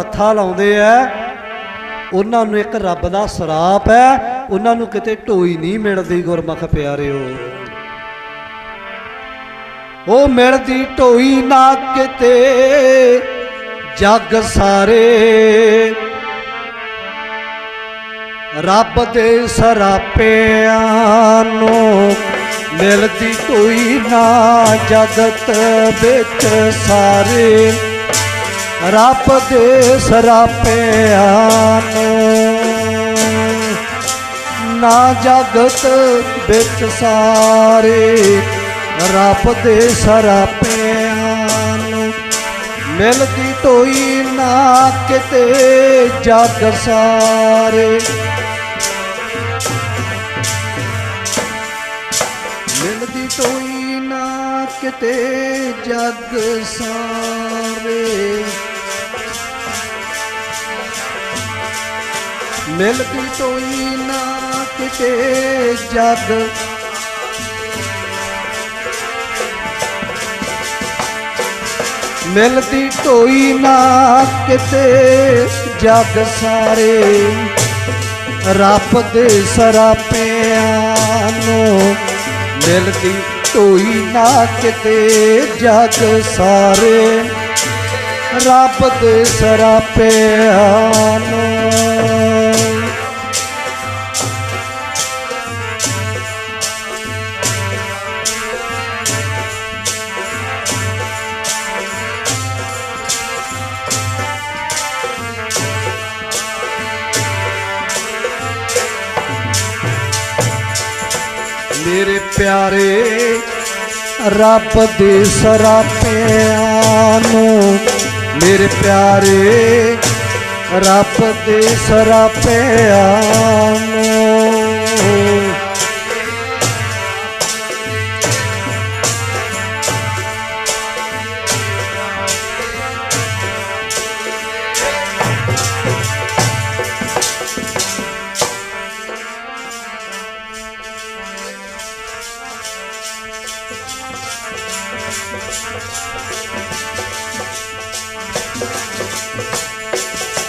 ਪੱਥਾ ਲਾਉਂਦੇ ਐ। ਉਹਨਾਂ ਨੂੰ ਇੱਕ ਰੱਬ ਦਾ ਸਰਾਪ ਹੈ ਉਹਨਾਂ ਨੂੰ ਕਿਤੇ ਢੋਈ ਨਹੀਂ ਮਿਲਦੀ, ਗੁਰਮੁਖ ਪਿਆਰਿਓ। ਉਹ ਮਿਲਦੀ ਢੋਈ ਨਾ ਕਿਤੇ, ਜੱਗ ਸਾਰੇ। ਰੱਬ ਦੇ ਸਰਾਪਿਆਂ ਨੂੰ ਮਿਲਦੀ ਢੋਈ ਨਾ ਜਗਤ ਵਿੱਚ ਸਾਰੇ। ਰੱਬ ਦੇ ਸਰਾਪਿਆਂ ਨਾ। ਜਗਤ ਵਿੱਚ ਸਾਰੇ ਰੱਬ ਦੇ ਸਰਾਪਿਆਂ ਮਿਲਦੀ ਟੋਈ ਨਾ ਕਿਤੇ ਜਗ ਸਾਰੇ। ਮਿਲਦੀ ਟੋਈ ਨਾ ਕਿਤੇ ਜਗ ਸਾਰੇ। ਮਿਲਦੀ ਟੋਈ ਨਾ ਕਿਤੇ ਜਗ। ਮਿਲਦੀ ਢੋਈ ਨਾ ਕਿਤੇ ਜਗ ਸਾਰੇ। ਰੱਬ ਦੇ ਸਰਾਪਿਆਂ ਨੂੰ ਮਿਲਦੀ ਢੋਈ ਨਾ ਕਿਤੇ ਜਗ ਸਾਰੇ। ਰੱਬ ਦੇ ਸਰਾਪਿਆਂ ਨੂੰ ਮੇਰੇ ਪਿਆਰੇ ਰੱਬ ਦੇ ਸਰਾਪਿਆਂ ਨੂੰ। ਮੇਰੇ ਪਿਆਰੇ ਰੱਬ ਦੇ ਸਰਾਪਿਆਂ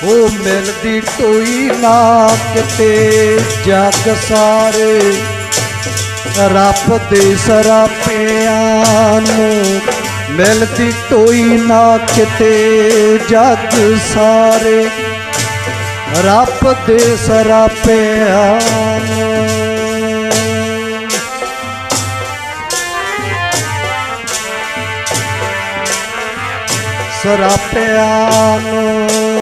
ਉਹ ਮਿਲਦੀ ਟੋਈ ਨਾ ਕਿਤੇ ਜਗ ਸਾਰੇ। ਰੱਬ ਦੇ ਸਰਾਪਿਆਂ ਨੂੰ ਮਿਲਦੀ ਟੋਈ ਨਾ ਕਿਤੇ ਜਗ ਸਾਰੇ। ਰੱਬ ਦੇ ਸਰਾਪਿਆਂ ਨੂੰ ਸਰਾਪਿਆ ਨੂੰ